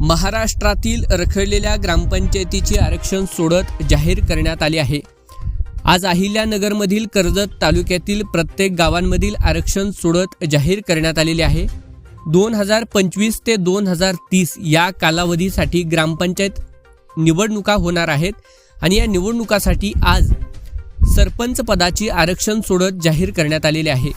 महाराष्ट्रातील रखडलेल्या ग्रामपंचायतीचे आरक्षण सोडत जाहीर करण्यात आले आहे. आज अहिल्यानगरमधील कर्जत तालुक्यातील प्रत्येक गावांमधील आरक्षण सोडत जाहीर करण्यात आलेले आहे. दोन हजार पंचवीस ते दोन हजार तीस या कालावधीसाठी ग्रामपंचायत निवडणुका होणार आहेत आणि या निवडणुकासाठी आज सरपंच पदाची आरक्षण सोडत जाहीर करण्यात आलेले आहे.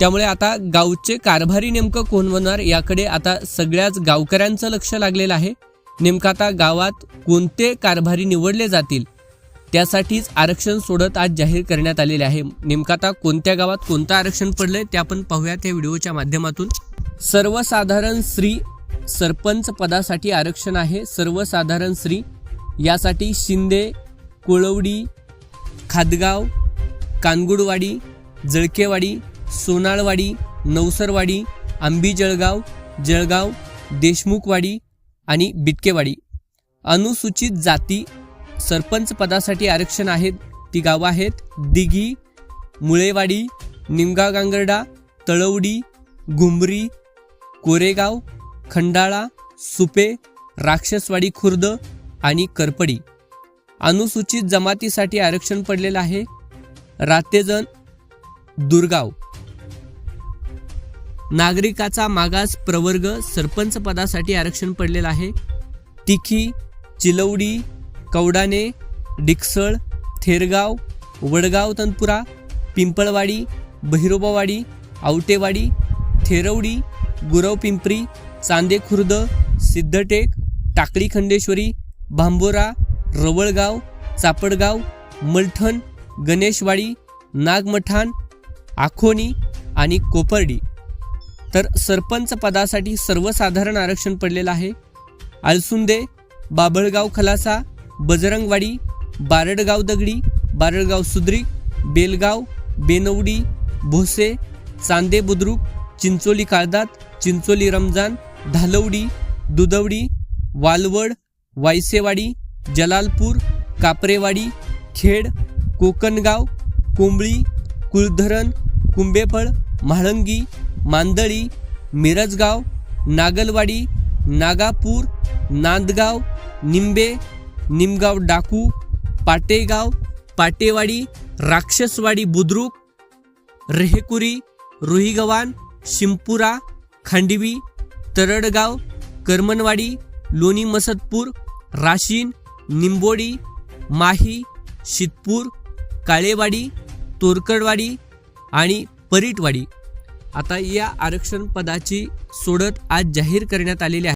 त्यामुळे आता गावचे कारभारी नेमकं कोण होणार याकडे आता सगळ्याच गावकऱ्यांचं लक्ष लागलेलं आहे. नेमकं आता गावात कोणते कारभारी निवडले जातील त्यासाठीच आरक्षण सोडत आज जाहीर करण्यात आलेले आहे. नेमकं आता कोणत्या गावात कोणतं आरक्षण पडलंय ते आपण पाहूयात या व्हिडिओच्या माध्यमातून. सर्वसाधारण श्री सरपंच पदासाठी आरक्षण आहे. सर्वसाधारण श्री यासाठी शिंदे कोळवडी खादगाव कानगुडवाडी जळकेवाडी सोनाळवाडी नवसरवाडी आंबी जळगाव जळगाव देशमुखवाडी आणि बिटकेवाडी. अनुसूचित जाती सरपंच पदासाठी आरक्षण आहेत. ती गावं आहेत दिघी मुळेवाडी निमगाव गांगर्डा तळवडी घुमरी कोरेगाव खंडाळा सुपे राक्षसवाडी खुर्द आणि करपडी. अनुसूचित जमातीसाठी आरक्षण पडलेलं आहे. रातेजण दुर्गाव. नागरिकाचा मागास प्रवर्ग सरपंच पदासाठी आरक्षण पडलेलं आहे. तिखी चिलवडी कवडाने डिकसळ थेरगाव वडगाव तनपुरा पिंपळवाडी बहिरोबावाडी आवटेवाडी थेरवडी गुरव पिंपरी चांदे खुर्द सिद्धटेक टाकळी खंडेश्वरी भांबोरा रवळगाव चापडगाव मलठण गणेशवाडी नागमठाण आखोनी आणि कोपर्डी. तर सरपंच पदासाठी सर्वसाधारण आरक्षण पडलेलं आहे. आलसुंदे बाबळगाव खलासा बजरंगवाडी बारडगाव दगडी बारडगाव सुद्रिक बेलगाव बेनवडी भोसे चांदे बुद्रुक चिंचोली काळदात चिंचोली रमजान धालवडी दुधवडी वालवड वायसेवाडी जलालपूर कापरेवाडी खेड कोकणगाव कोंबळी कुलधरण कुंभेफळ म्हाळंगी मांदळी मिरजगाव नागलवाडी नागापूर नांदगाव निंबे निमगाव डाकू पाटेगाव पाटेवाडी राक्षसवाडी बुद्रुक रेहकुरी रुहीगव्हाण शिंपुरा खांडवी तरडगाव करमनवाडी लोणी मसदपूर राशीन निंबोडी माही शितपूर काळेवाडी तोरकडवाडी आणि परीटवाडी. आता या आरक्षण पदाची सोडत आज जाहीर करण्यात आलेली आहे.